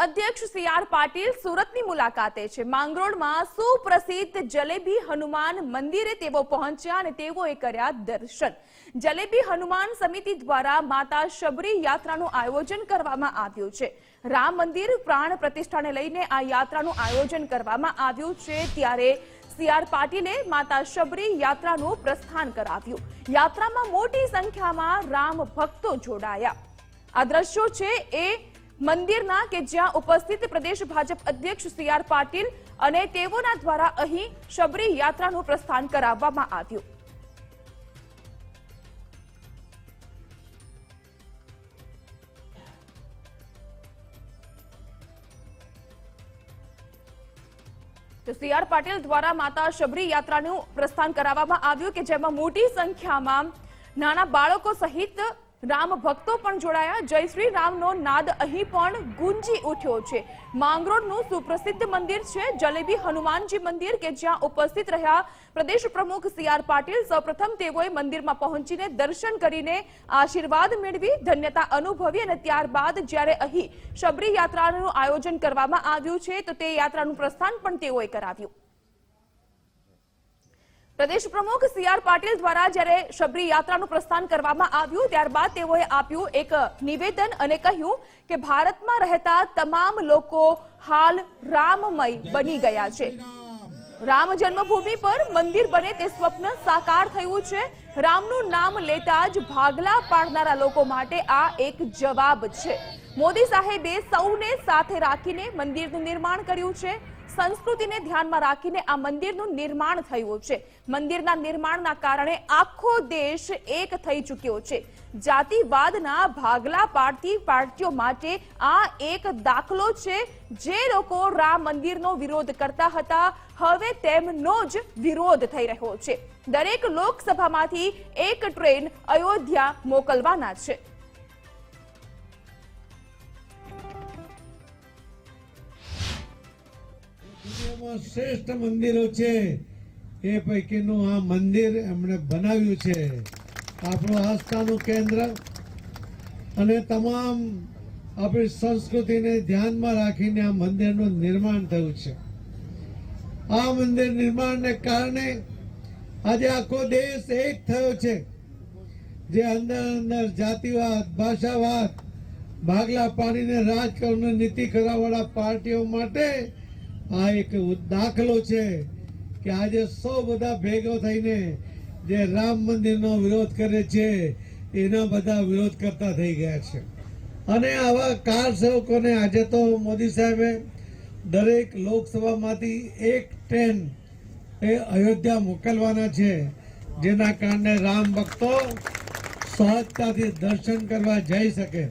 અધ્યક્ષ C R Patil સુરતની મુલાકાતે છે. માંગરોળમાં સુપ્રસિદ્ધ જલેબી હનુમાન મંદિરે તેઓ પહોંચ્યા અને તેઓએ કર્યા દર્શન. જલેબી હનુમાન સમિતિ દ્વારા માતા શબરી યાત્રાનું આયોજન કરવામાં આવ્યું છે. રામ મંદિર પ્રાણ પ્રતિષ્ઠાને લઈને આ યાત્રાનું આયોજન કરવામાં આવ્યું છે ત્યારે સી આર પાટીલે માતા શબરી યાત્રાનું પ્રસ્થાન કરાવ્યું. યાત્રામાં મોટી સંખ્યામાં રામ ભક્તો જોડાયા. આ દ્રશ્યો છે એ મંદિરના કે જ્યાં ઉપસ્થિત પ્રદેશ ભાજપ અધ્યક્ષ સી આર પાટીલ અને તેઓના દ્વારા અહીં શબરી યાત્રાનું પ્રસ્થાન કરાવવામાં આવ્યું. સી આર પાટીલ દ્વારા માતા શબરી યાત્રાનું પ્રસ્થાન કરાવવામાં આવ્યું કે જેમાં મોટી સંખ્યામાં નાના બાળકો સહિત રામ ભક્તો પણ જોડાયા. જય શ્રી રામનો નાદ અહીં પણ ગુંજી ઉઠ્યો છે. માંગરોળનું સુપ્રસિદ્ધ મંદિર છે, જલેબી હનુમાનજી મંદિર, કે જ્યાં ઉપસ્થિત રહ્યા પ્રદેશ પ્રમુખ સી આર પાટીલ. સૌપ્રથમ તેઓએ મંદિરમાં પહોંચીને દર્શન કરીને આશીર્વાદ મેળવી, ધન્યતા અનુભવી અને ત્યારબાદ જ્યારે અહીં શબરી યાત્રાનું આયોજન કરવામાં આવ્યું છે, તો તે યાત્રાનું પ્રસ્થાન પણ તેઓએ કરાવ્યું. પ્રદેશ પ્રમુખ સી આર પાટીલ દ્વારા જ્યારે શબરી યાત્રાનું પ્રસ્થાન કરવામાં આવ્યું, ત્યારબાદ તેઓએ આપ્યું એક નિવેદન અને કહ્યું કે ભારતમાં રહેતા તમામ લોકો હાલ રામમય બની ગયા છે. રામ જન્મભૂમિ પર મંદિર બને તે સ્વપ્ન સાકાર થયું છે. રામનું નામ લેતા જ ભાગલા પાડનારા લોકો માટે આ એક જવાબ છે. મોદી સાહેબે સૌને સાથે રાખીને મંદિરનું નિર્માણ કર્યું છે. સંસ્કૃતિને ધ્યાનમાં રાખીને આ મંદિરનું નિર્માણ થયું છે. મંદિરના નિર્માણના કારણે આખો દેશ એક થઈ ચૂક્યો છે. જાતિવાદના ભાગલા પાડતી પાર્ટીઓ માટે આ એક દાખલો છે જે લોકો રામ મંદિરનો વિરોધ કરતા હતા. હવે તેમનો જ વિરોધ થઈ રહ્યો છે. દરેક લોકસભામાંથી એક ટ્રેન અયોધ્યા મોકલવાના છે. શ્રેષ્ઠ મંદિરો છે. એ પૈકીનું આ મંદિર એમણે બનાવ્યું છે. આપણું આસ્થાનું કેન્દ્ર અને તમામ આપણી સંસ્કૃતિને ધ્યાનમાં રાખીને આ મંદિરનું નિર્માણ થયું છે. આ મંદિર નિર્માણને કારણે આજે આખો દેશ એક થયો છે. જે અંદર અંદર જાતિવાદ, ભાષાવાદ, ભાગલા પાડીને રાજકારણ નીતિ કરાવવાળા પાર્ટીઓ માટે આ એક દાખલો છે કે આજે સૌ બધા ભેગો થઈને જે રામ મંદિરનો વિરોધ કરે છે, એના બધા વિરોધ કરતા થઈ ગયા છે. અને આવા કાર સેવકોને આજે તો મોદી સાહેબે દરેક લોકસભામાંથી એક ટ્રેન એ અયોધ્યા મોકલવાના છે, જેના કારણે રામ ભક્તો સહજતાથી દર્શન કરવા જઈ શકે.